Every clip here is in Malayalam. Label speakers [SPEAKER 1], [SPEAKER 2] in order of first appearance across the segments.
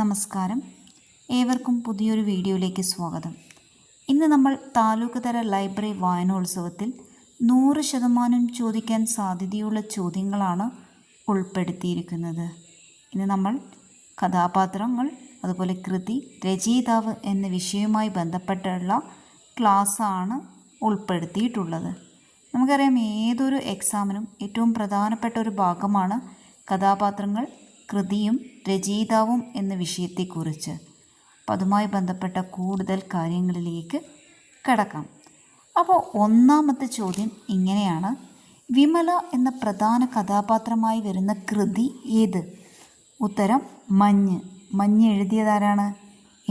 [SPEAKER 1] നമസ്കാരം. ഏവർക്കും പുതിയൊരു വീഡിയോയിലേക്ക് സ്വാഗതം. ഇന്ന് നമ്മൾ താലൂക്ക് തല ലൈബ്രറി വായനോത്സവത്തിൽ നൂറ് ശതമാനം ചോദിക്കാൻ സാധ്യതയുള്ള ചോദ്യങ്ങളാണ് ഉൾപ്പെടുത്തിയിരിക്കുന്നത്. ഇന്ന് നമ്മൾ കഥാപാത്രങ്ങൾ അതുപോലെ കൃതി രചയിതാവ് എന്ന വിഷയവുമായി ബന്ധപ്പെട്ടുള്ള ക്ലാസ്സാണ് ഉൾപ്പെടുത്തിയിട്ടുള്ളത്. നമുക്കറിയാം ഏതൊരു എക്സാമിനും ഏറ്റവും പ്രധാനപ്പെട്ട ഒരു ഭാഗമാണ് കഥാപാത്രങ്ങൾ കൃതിയും രചയിതാവും എന്ന വിഷയത്തെക്കുറിച്ച് അപ്പം അതുമായി ബന്ധപ്പെട്ട കൂടുതൽ കാര്യങ്ങളിലേക്ക് കടക്കാം. അപ്പോൾ ഒന്നാമത്തെ ചോദ്യം ഇങ്ങനെയാണ്. വിമല എന്ന പ്രധാന കഥാപാത്രമായി വരുന്ന കൃതി ഏത്? ഉത്തരം മഞ്ഞ്. മഞ്ഞ് എഴുതിയതാരാണ്?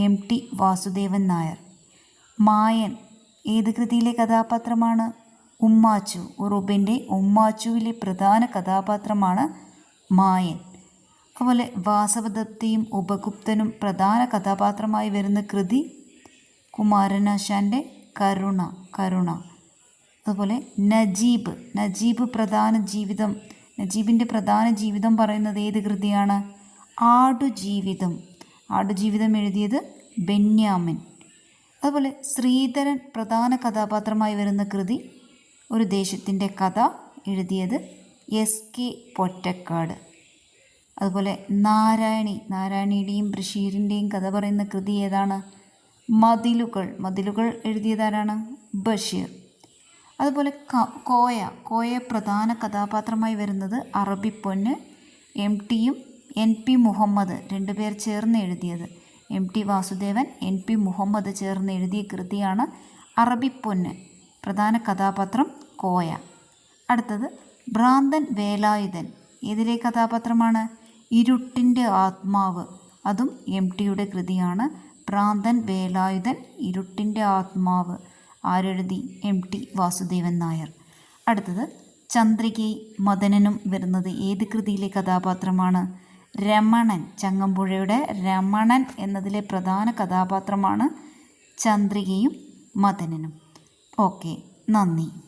[SPEAKER 1] M T Vasudevan Nair. മായൻ ഏത് കൃതിയിലെ കഥാപാത്രമാണ്? ഉമ്മാച്ചു. ഉറുബിന്റെ ഉമ്മാച്ചുവിലെ പ്രധാന കഥാപാത്രമാണ് മായൻ. അതുപോലെ വാസവദത്തയും ഉപഗുപ്തനും പ്രധാന കഥാപാത്രമായി വരുന്ന കൃതി കുമാരനാശാന്റെ കരുണ കരുണ. അതുപോലെ നജീബ് നജീബ് പ്രധാന ജീവിതം നജീബിന്റെ പ്രധാന ജീവിതം പറയുന്നത് ഏത് കൃതിയാണ്? ആടുജീവിതം. ആടുജീവിതം എഴുതിയത് ബെന്യാമിൻ. അതുപോലെ ശ്രീധരൻ പ്രധാന കഥാപാത്രമായി വരുന്ന കൃതി ഒരു ദേശത്തിന്റെ കഥ എഴുതിയത് എസ് കെ പൊറ്റക്കാട്. അതുപോലെ നാരായണി നാരായണിയുടെയും ബഷീറിന്റെയും കഥ പറയുന്ന കൃതി ഏതാണ്? മതിലുകൾ. മതിലുകൾ എഴുതിയതാരാണ് ബഷീർ. അതുപോലെ കോയ. കോയ പ്രധാന കഥാപാത്രമായി വരുന്നത് അറബിപ്പൊന്ന് എം ടിയും എൻ പി മുഹമ്മദ് രണ്ടുപേർ ചേർന്ന് എഴുതിയത്. M T Vasudevan N P Muhammad ചേർന്ന് എഴുതിയ കൃതിയാണ് അറബി അറബിപ്പൊന്ന് പ്രധാന കഥാപാത്രം കോയ. അടുത്തത് ഭ്രാന്തൻ വേലായുധൻ. ഏതിലെ കഥാപാത്രമാണ്? ഇരുട്ടിന്റെ ആത്മാവ്. അതും എം ടിയുടെ കൃതിയാണ്. പ്രാന്തൻ വേലായുധൻ ഇരുട്ടിന്റെ ആത്മാവ്. ആരെഴുതി എം ടി വാസുദേവൻ നായർ. അടുത്തത് ചന്ദ്രികയും മദനനും വരുന്നത് ഏത് കൃതിയിലെ കഥാപാത്രമാണ്? രമണൻ ചങ്ങമ്പുഴയുടെ രമണൻ എന്നതിലെ പ്രധാന കഥാപാത്രമാണ് ചന്ദ്രികയും മദനനും. ഓക്കെ നന്ദി.